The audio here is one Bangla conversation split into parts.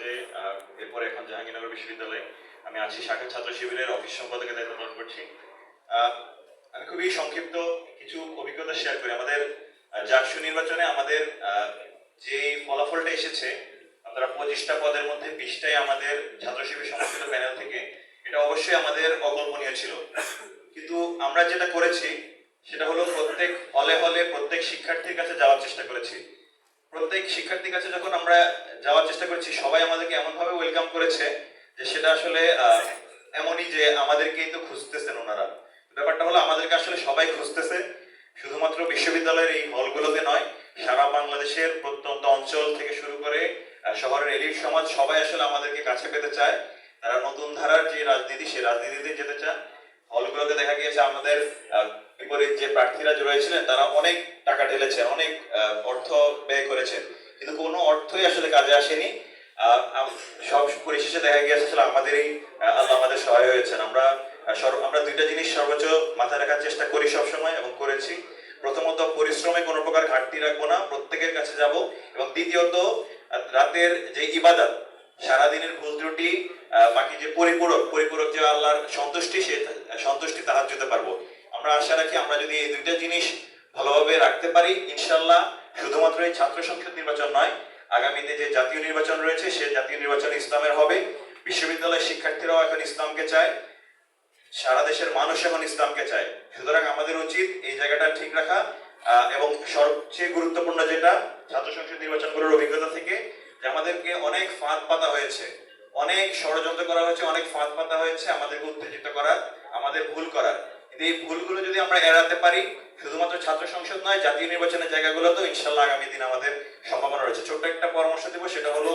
কলেজে এরপরে এখন জাহাঙ্গীরনগর বিশ্ববিদ্যালয়ে আমি আছি, শাখা ছাত্র শিবিরের অফিস সম্পাদকের দায়িত্ব পালন করছি। আমি খুবই সংক্ষিপ্ত কিছু অভিজ্ঞতা শেয়ার করি। আমাদের জাকসু নির্বাচনে আমাদের যে ফলাফলটা এসেছে, আপনারা পঁচিশটা পদের মধ্যে বিশটাই আমাদের ছাত্র শিবির সমর্থিত প্যানেল থেকে, এটা অবশ্যই আমাদের অকল্পনীয় ছিল। কিন্তু আমরা যেটা করেছি, সেটা হলো প্রত্যেক হলে হলে প্রত্যেক শিক্ষার্থীর কাছে যাওয়ার চেষ্টা করেছি। প্রত্যেক শিক্ষার্থীর কাছে যখন আমরা যাওয়ার চেষ্টা করেছি, সবাই আমাদেরকে এমন ভাবে ওয়েলকাম করেছে যে সেটা আসলে এমনই যে আমাদেরকেই তো খুঁজতেছেন ওনারা। ব্যাপারটা হলো আমাদেরকে আসলে সবাই খুঁজতেছে। শুধুমাত্র বিশ্ববিদ্যালয়ের এই হলগুলোতে নয়, সারা বাংলাদেশের প্রত্যন্ত অঞ্চল থেকে শুরু করে শহরের এলিট সমাজ সবাই আসলে আমাদেরকে কাছে পেতে চায়। তারা নতুন ধারার যে রাজনীতি সেই রাজনীতিতে যেতে চায়। হলগুলোতে দেখা গিয়েছে আমাদের যে প্রার্থীরা তারা অনেক টাকা ঢেলেছেন, অনেক অর্থ ব্যয় করেছেন। কিন্তু কোনো অর্থই আসলে কাজে আসেনি। সব পরিশেষে দেখা গিয়েছে, আসলে আমাদেরই আল্লাহ আমাদের সহায় হয়েছেন। আমরা আমরা দুইটা জিনিস সর্বোচ্চ মাথায় রাখার চেষ্টা করি সবসময় এবং করেছি। প্রথমত, পরিশ্রমে কোনো প্রকার ঘাটতি রাখব না, প্রত্যেকের কাছে যাব। এবং দ্বিতীয়ত, রাতের যে ইবাদত, সারাদিনের ভুল ত্রুটি বাকি যে পরিপূরক পরিপূরক যে আল্লাহর সন্তুষ্টি, সে, সন্তুষ্টি তাহার যেতে পারব। আমরা আশা রাখি আমরা যদি এই দুইটা জিনিস ভালোভাবে রাখতে পারি ইনশাল্লাহ শুধুমাত্র এই ছাত্র সংসদ নির্বাচন নয়, আগামীতে যে জাতীয় নির্বাচন রয়েছে, সে জাতীয় নির্বাচন ইসলামের হবে। বিশ্ববিদ্যালয়ের শিক্ষার্থীরাও এখন ইসলামকে চায়, সারা দেশের মানুষ এখন ইসলামকে চায়। সুতরাং আমাদের উচিত এই জায়গাটা ঠিক রাখা এবং সবচেয়ে গুরুত্বপূর্ণ যেটা ছাত্র সংসদ নির্বাচনগুলোর অভিজ্ঞতা থেকে, যে আমাদেরকে অনেক ফাঁদ পাতা হয়েছে। অনেক ষড়যন্ত্র করা হয়েছে, অনেক ফাঁদ পাতা হয়েছে আমাদেরকে উত্তেজিত করার, আমাদের ভুল করার। এই ভুলগুলো যদি আমরা এড়াতে পারি, শুধুমাত্র ছাত্র সংসদ নয়, জাতীয় নির্বাচনের জায়গাগুলোতেও ইনশাল্লাহ আগামী দিন আমাদের সম্ভাবনা রয়েছে। ছোট্ট একটা পরামর্শ দেবো, সেটা হলো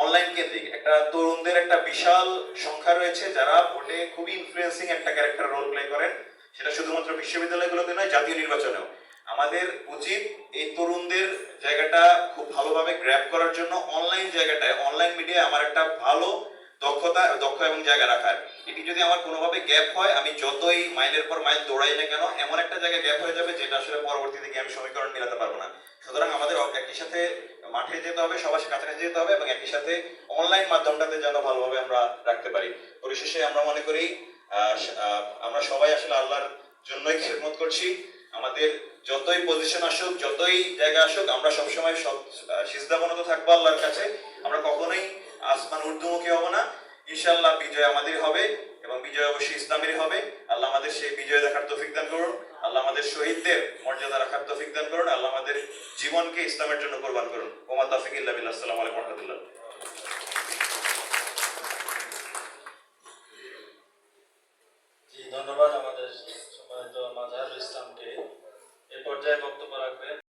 অনলাইন কেন্দ্রিক। একটা তরুণদের একটা বিশাল সংখ্যা রয়েছে যারা ভোটে খুবই ইনফ্লুয়েন্সিং একটা ক্যারেক্টার রোল প্লে করেন। সেটা শুধুমাত্র বিশ্ববিদ্যালয়গুলোতে নয়, জাতীয় নির্বাচনেও। আমাদের উচিত এই তরুণদের জায়গাটা খুব ভালোভাবে গ্র্যাব করার জন্য অনলাইন জায়গাটায় অনলাইন মিডিয়ায় আমার একটা ভালো দক্ষতা, দক্ষ এবং জায়গা রাখার। এটি যদি আমার কোনোভাবে গ্যাপ হয়, আমি যতই মাইলের পর মাইল দৌড়াই না কেন, এমন একটা জায়গায় গ্যাপ হয়ে যাবে যেটা আসলে পরবর্তীতে গিয়ে আমি সমীকরণ মিলাতে পারব না। সুতরাং আমাদের একই সাথে মাঠে যেতে হবে, সবার কাছাকাছি যেতে হবে এবং একই সাথে অনলাইন মাধ্যমটাতে যেন ভালোভাবে আমরা রাখতে পারি। পরিশেষে আমরা মনে করি আমরা সবাই আসলে আল্লাহর জন্যই খেদমত করছি। আমাদের যতই পজিশন আসুক, যতই জায়গা আসুক, আমরা সবসময় সব সিজদাবনত থাকব আল্লাহর কাছে। আমরা কখনোই আসমান ঊর্ধ্বমুখী হব না। ইনশাআল্লাহ বিজয় আমাদের হবে এবং বিজয় অবশ্যই ইসলামেরই হবে। আল্লাহ আমাদের সেই বিজয় দেখার তৌফিক দান করুন। আল্লাহ আমাদের শহীদদের মর্যাদা রাখার তৌফিক দান করুন। আল্লাহ আমাদের জীবনকে ইসলামের জন্য কোরবান করুন। ওমা তৌফিক ইল্লা বিল্লাহ। আসসালামু আলাইকুম রাহমাতুল্লাহ। ধন্যবাদ আমাদের সম্মানিত মাজাহারুল ইসলামকে। এ পর্যায়ে বক্তব্য রাখবেন